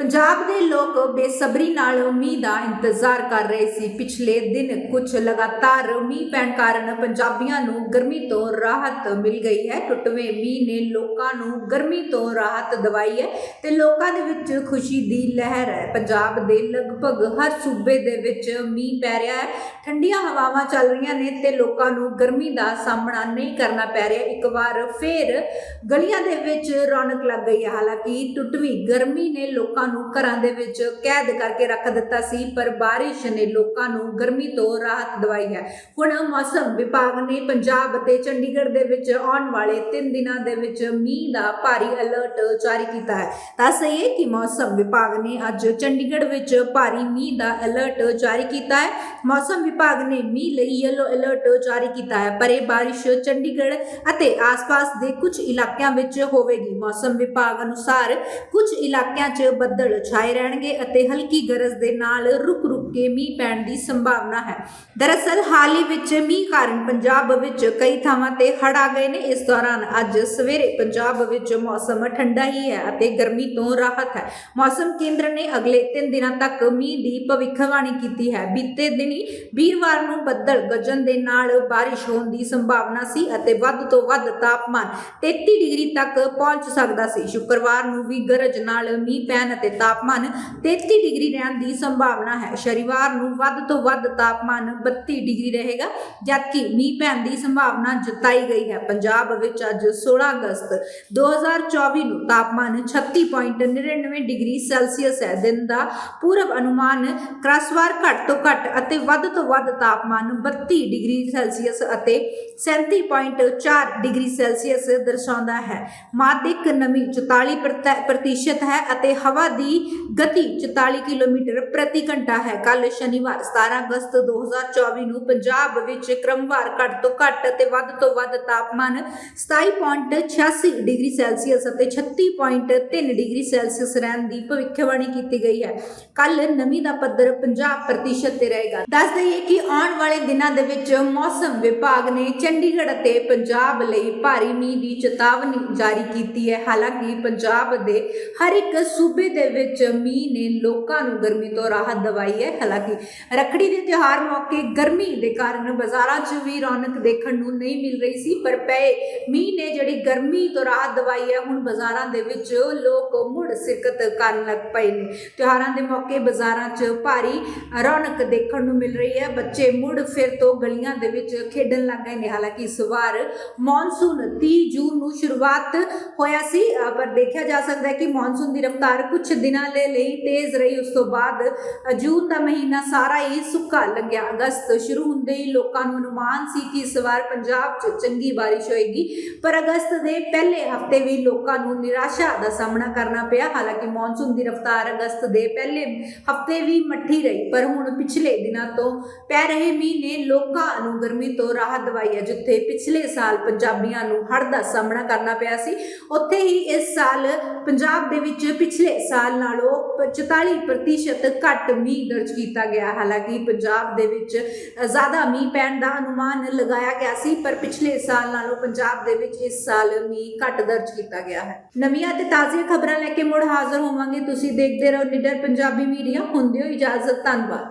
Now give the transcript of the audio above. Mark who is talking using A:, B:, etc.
A: ਪੰਜਾਬ ਦੇ ਲੋਕ ਬੇਸਬਰੀ ਨਾਲ ਮੀਂਹ ਦਾ ਇੰਤਜ਼ਾਰ ਕਰ ਰਹੇ ਸੀ। ਪਿਛਲੇ ਦਿਨ ਕੁਝ ਲਗਾਤਾਰ ਮੀਂਹ ਪੈਣ ਕਾਰਨ ਪੰਜਾਬੀਆਂ ਨੂੰ ਗਰਮੀ ਤੋਂ ਰਾਹਤ ਮਿਲ ਗਈ ਹੈ। ਟੁੱਟਵੇਂ ਮੀਂਹ ਨੇ ਲੋਕਾਂ ਨੂੰ ਗਰਮੀ ਤੋਂ ਰਾਹਤ ਦਿਵਾਈ ਹੈ ਤੇ ਲੋਕਾਂ ਦੇ ਵਿੱਚ ਖੁਸ਼ੀ ਦੀ ਲਹਿਰ ਹੈ। ਪੰਜਾਬ ਦੇ ਲਗਭਗ ਹਰ ਸੂਬੇ ਦੇ ਵਿੱਚ ਮੀਂਹ ਪੈ ਰਿਹਾ ਹੈ। ਠੰਡੀਆਂ ਹਵਾਵਾਂ ਚੱਲ ਰਹੀਆਂ ਨੇ ਤੇ ਲੋਕਾਂ ਨੂੰ ਗਰਮੀ ਦਾ ਸਾਹਮਣਾ ਨਹੀਂ ਕਰਨਾ ਪੈ ਰਿਹਾ। ਇੱਕ ਵਾਰ ਫੇਰ ਗਲੀਆਂ ਦੇ ਵਿੱਚ ਰੌਣਕ ਲੱਗ ਗਈ ਹੈ। ਹਾਲਾਂਕਿ ਟੁੱਟਵੀਂ ਗਰਮੀ ਨੇ ਲੋਕਾਂ ਨੂੰ ਘਰਾਂ ਦੇ ਵਿੱਚ ਕੈਦ ਕਰਕੇ ਰੱਖ ਦਿੱਤਾ ਸੀ, ਪਰ ਬਾਰਿਸ਼ ਨੇ ਲੋਕਾਂ ਨੂੰ ਗਰਮੀ ਤੋਂ ਰਾਹਤ ਦਿਵਾਈ ਹੈ। ਹੁਣ ਮੌਸਮ ਵਿਭਾਗ ਨੇ ਪੰਜਾਬ ਅਤੇ ਚੰਡੀਗੜ੍ਹ ਦੇ ਵਿੱਚ ਆਉਣ ਵਾਲੇ 3 ਦਿਨਾਂ ਦੇ ਵਿੱਚ ਮੀਂਹ ਦਾ ਭਾਰੀ ਅਲਰਟ ਜਾਰੀ ਕੀਤਾ ਹੈ। ਦੱਸ ਸਹੀ ਕਿ ਮੌਸਮ ਵਿਭਾਗ ਨੇ ਅੱਜ ਚੰਡੀਗੜ੍ਹ ਵਿੱਚ ਭਾਰੀ ਮੀਂਹ ਦਾ ਅਲਰਟ ਜਾਰੀ ਕੀਤਾ ਹੈ। ਮੌਸਮ ਵਿਭਾਗ ਨੇ ਮੀਂਹ ਲਈ ਯੈਲੋ ਅਲਰਟ ਜਾਰੀ ਕੀਤਾ ਹੈ। ਪਰ ਇਹ ਬਾਰਿਸ਼ ਚੰਡੀਗੜ੍ਹ ਅਤੇ ਆਸ-ਪਾਸ ਦੇ ਕੁਝ ਇਲਾਕਿਆਂ ਵਿੱਚ ਹੋਵੇਗੀ। ਮੌਸਮ ਵਿਭਾਗ ਅਨੁਸਾਰ ਕੁਝ ਇਲਾਕਿਆਂ 'ਚ ਬੱਦਲ ਛਾਏ ਰਹਿਣਗੇ ਅਤੇ ਹਲਕੀ ਗਰਜ ਦੇ ਨਾਲ ਰੁਕ-ਰੁਕ ਕੇ ਮੀਂਹ ਪੈਣ ਦੀ ਸੰਭਾਵਨਾ ਹੈ। ਦਰਅਸਲ, ਹਾਲ ਹੀ ਵਿੱਚ ਮੀਂਹ ਕਾਰਨ ਪੰਜਾਬ ਵਿੱਚ ਕਈ ਥਾਵਾਂ ਤੇ ਹੜ੍ਹ ਆ ਗਏ ਨੇ। ਇਸ ਦੌਰਾਨ ਅੱਜ ਸਵੇਰੇ ਪੰਜਾਬ ਵਿੱਚ ਮੌਸਮ ਠੰਡਾ ਹੀ ਹੈ ਅਤੇ ਗਰਮੀ ਤੋਂ ਰਾਹਤ ਹੈ। ਮੌਸਮ ਕੇਂਦਰ ਨੇ ਅਗਲੇ 3 ਦਿਨਾਂ ਤੱਕ ਮੀਂਹ ਦੀ ਭਵਿੱਖਬਾਣੀ ਕੀਤੀ ਹੈ। ਬੀਤੇ ਦਿਨੀ ਵੀਰਵਾਰ ਨੂੰ ਬੱਦਲ ਗਰਜਨ ਦੇ ਨਾਲ ਬਾਰਿਸ਼ ਹੋਣ ਦੀ ਸੰਭਾਵਨਾ ਸੀ ਅਤੇ ਵੱਧ ਤੋਂ ਵੱਧ ਤਾਪਮਾਨ 33 ਡਿਗਰੀ ਤੱਕ ਪਹੁੰਚ ਸਕਦਾ ਸੀ। ਸ਼ੁੱਕਰਵਾਰ ਨੂੰ ਵੀ ਗਰਜ ਨਾਲ ਮੀਂਹ ਪੈਣ ਅਤੇ ਤਾਪਮਾਨ 33 ਡਿਗਰੀ ਰਹਿਣ ਦੀ ਸੰਭਾਵਨਾ ਹੈ। ਸ਼ਨੀਵਾਰ ਨੂੰ ਵੱਧ ਤੋਂ ਵੱਧ ਤਾਪਮਾਨ 32 ਡਿਗਰੀ ਰਹੇਗਾ, ਜਦਕਿ ਮੀਂਹ ਪੈਣ ਦੀ ਸੰਭਾਵਨਾ ਜਤਾਈ ਗਈ ਹੈ। ਪੰਜਾਬ ਵਿੱਚ ਅੱਜ 16 ਅਗਸਤ 2024 ਨੂੰ ਤਾਪਮਾਨ 36.99 ਡਿਗਰੀ ਸੈਲਸੀਅਸ ਹੈ। ਦਿਨ ਦਾ ਪੂਰਵ ਅਨੁਮਾਨ ਕ੍ਰਸਵਾਰ ਘੱਟ ਤੋਂ ਘੱਟ ਅਤੇ ਵੱਧ ਤੋਂ ਵੱਧ ਤਾਪਮਾਨ 32 ਡਿਗਰੀ ਸੈਲਸੀਅਸ ਅਤੇ 37.4 ਡਿਗਰੀ ਸੈਲਸੀਅਸ ਦਰਸਾਉਂਦਾ ਹੈ। ਮਾਦਿਕ ਨਮੀ 44% ਪ੍ਰਤੀਸ਼ਤ ਹੈ ਅਤੇ ਹਵਾ ਦੀ ਗਤੀ 44 ਕਿਲੋਮੀਟਰ ਪ੍ਰਤੀ ਘੰਟਾ ਹੈ। ਕੱਲ ਸ਼ਨੀਵਾਰ 17 ਅਗਸਤ 2024 ਨੂੰ ਪੰਜਾਬ ਵਿੱਚ ਕ੍ਰਮਵਾਰ ਘੱਟ ਤੋਂ ਘੱਟ ਅਤੇ ਵੱਧ ਤੋਂ ਵੱਧ ਤਾਪਮਾਨ 27.86 ਡਿਗਰੀ ਸੈਲਸੀਅਸ ਅਤੇ 36.3 ਡਿਗਰੀ ਸੈਲਸੀਅਸ ਰਹਿਣ ਦੀ ਭਵਿੱਖਬਾਣੀ ਕੀਤੀ ਗਈ ਹੈ। ਕੱਲ ਨਮੀ ਦਾ ਪੱਧਰ 50% ਤੇ ਰਹੇਗਾ। ਦੱਸ ਦਈਏ ਕਿ ਆਉਣ ਵਾਲੇ ਦਿਨਾਂ ਦੇ ਵਿੱਚ ਮੌਸਮ ਵਿਭਾਗ ਨੇ ਚੰਡੀਗੜ੍ਹ ਅਤੇ ਪੰਜਾਬ ਲਈ ਭਾਰੀ ਮੀਂਹ ਦੀ ਚੇਤਾਵਨੀ ਜਾਰੀ ਕੀਤੀ ਹੈ। ਹਾਲਾਂਕਿ ਪੰਜਾਬ ਦੇ ਹਰ ਇੱਕ ਸੂਬੇ ਦੇ ਵਿੱਚ ਮੀਂਹ ਨੇ ਲੋਕਾਂ ਨੂੰ ਗਰਮੀ ਤੋਂ ਰਾਹਤ ਦਵਾਈ ਹੈ। ਹਾਲਾਂਕਿ ਰੱਖੜੀ ਦੇ ਤਿਉਹਾਰ ਮੌਕੇ ਗਰਮੀ ਦੇ ਕਾਰਨ ਬਾਜ਼ਾਰਾਂ 'ਚ ਵੀ ਰੌਣਕ ਦੇਖਣ ਨੂੰ ਨਹੀਂ ਮਿਲ ਰਹੀ ਸੀ, ਪਰ ਪਏ ਮੀਂਹ ਨੇ ਜਿਹੜੀ ਗਰਮੀ ਤੋਂ ਰਾਹਤ ਦਵਾਈ ਹੈ, ਹੁਣ ਬਾਜ਼ਾਰਾਂ ਦੇ ਵਿੱਚ ਲੋਕ ਮੁੜ ਸਿਰਕਤ ਕਰਨ ਲੱਗ ਪਏ ਨੇ। ਤਿਉਹਾਰਾਂ ਦੇ ਮੌਕੇ ਬਾਜ਼ਾਰਾਂ 'ਚ ਭਾਰੀ ਰੌਣਕ ਦੇਖਣ ਨੂੰ ਮਿਲ ਰਹੀ ਹੈ। ਬੱਚੇ ਮੁੜ ਫਿਰ ਤੋਂ ਗਲੀਆਂ ਦੇ ਵਿੱਚ ਖੇਡਣ ਲੱਗ ਗਏ ਨੇ। ਹਾਲਾਂਕਿ ਇਸ ਵਾਰ ਮੌਨਸੂਨ 30 ਜੂਨ ਨੂੰ ਸ਼ੁਰੂਆਤ ਹੋਇਆ ਸੀ ਪਰ ਦੇਖਿਆ ਜਾ ਸਕਦਾ ਹੈ ਕਿ ਮੌਨਸੂਨ ਦੀ ਰਫ਼ਤਾਰ ਕੁਝ ਦਿਨਾਂ ਦੇ ਲਈ ਤੇਜ਼ ਰਹੀ। ਉਸ ਤੋਂ ਬਾਅਦ ਜੂਨ ਦਾ ਮਹੀਨਾ ਸਾਰਾ ਹੀ ਸੁੱਕਾ ਲੱਗਿਆ। ਅਗਸਤ ਸ਼ੁਰੂ ਹੁੰਦੇ ਹੀ ਲੋਕਾਂ ਨੂੰ ਅਨੁਮਾਨ ਸੀ ਕਿ ਇਸ ਵਾਰ ਪੰਜਾਬ 'ਚ ਚੰਗੀ ਬਾਰਿਸ਼ ਹੋਏਗੀ। ਪਰ ਅਗਸਤ ਦੇ ਪਹਿਲੇ ਹਫ਼ਤੇ ਵੀ ਲੋਕਾਂ ਨੂੰ ਨਿਰਾਸ਼ਾ ਦਾ ਸਾਹਮਣਾ ਕਰਨਾ ਪਿਆ। ਹਾਲਾਂਕਿ ਮੌਨਸੂਨ ਦੀ ਰਫ਼ਤਾਰ ਅਗਸਤ ਦੇ ਪਹਿਲੇ ਹਫ਼ਤੇ ਵੀ ਮੱਠੀ ਰਹੀ, ਪਰ ਹੁਣ ਪਿਛਲੇ ਦਿਨਾਂ ਤੋਂ ਪੈ ਰਹੇ ਮੀਂਹ ਨੇ ਲੋਕਾਂ ਨੂੰ ਗਰਮੀ ਤੋਂ ਰਾਹਤ ਦਵਾਈ ਹੈ, ਜਿੱਥੇ ਪਿਛਲੇ ਸਾਲ ਪੰਜਾਬੀਆਂ ਨੂੰ ਹੜ੍ਹ ਦਾ ਸਾਹਮਣਾ ਕਰਨਾ ਪਿਆ ਸੀ। ਉੱਥੇ ਹੀ ਇਸ ਸਾਲ ਪੰਜਾਬ ਦੇ ਵਿੱਚ ਪਿਛਲੇ ਸਾਲ ਸਾਲ ਨਾਲੋਂ 44% ਘੱਟ ਮੀਂਹ ਦਰਜ ਕੀਤਾ ਗਿਆ। ਹਾਲਾਂਕਿ ਪੰਜਾਬ ਦੇ ਵਿੱਚ ਜ਼ਿਆਦਾ ਮੀਂਹ ਪੈਣ ਦਾ ਅਨੁਮਾਨ ਲਗਾਇਆ ਗਿਆ ਸੀ, ਪਰ ਪਿਛਲੇ ਸਾਲ ਨਾਲੋਂ ਪੰਜਾਬ ਦੇ ਵਿੱਚ ਇਸ ਸਾਲ ਮੀਂਹ ਘੱਟ ਦਰਜ ਕੀਤਾ ਗਿਆ ਹੈ। ਨਵੀਆਂ ਤੇ ਤਾਜ਼ੀਆਂ ਖਬਰਾਂ ਲੈ ਕੇ ਮੁੜ ਹਾਜ਼ਰ ਹੋਵਾਂਗੇ। ਤੁਸੀਂ ਦੇਖਦੇ ਰਹੋ ਨਿਡਰ ਪੰਜਾਬੀ ਮੀਡੀਆ। ਹੁੰਦੇ ਹੋ ਇਜਾਜ਼ਤ। ਧੰਨਵਾਦ।